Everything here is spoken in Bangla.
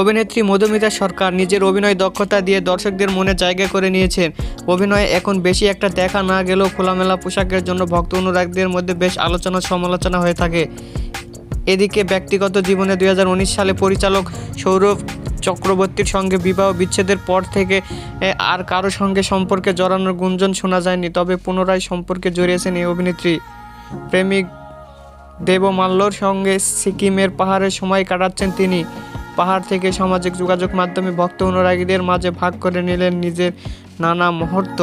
অভিনেত্রী মধুমিতা সরকার নিজের অভিনয় দক্ষতা দিয়ে দর্শকদের মনে জায়গা করে নিয়েছেন। অভিনয়ে এখন বেশি একটা দেখা না গেলেও খোলামেলা পোশাকের জন্য ভক্ত অনুরাগদের মধ্যে বেশ আলোচনা সমালোচনা হয়ে থাকে। এদিকে ব্যক্তিগত জীবনে দুই হাজার উনিশ সালে পরিচালক সৌরভ চক্রবর্তীর সঙ্গে বিবাহ বিচ্ছেদের পর থেকে আর কারও সঙ্গে সম্পর্কে জড়ানোর গুঞ্জন শোনা যায়নি, তবে পুনরায় সম্পর্কে জড়িয়েছেন এই অভিনেত্রী। প্রেমিক দেবমাল্যর সঙ্গে সিকিমের পাহাড়ে সময় কাটাচ্ছেন তিনি। পাহাড় থেকে সামাজিক যোগাযোগ মাধ্যমে ভক্ত অনুরাগীদের মাঝে ভাগ করে নিলেন নিজের নানা মুহূর্ত।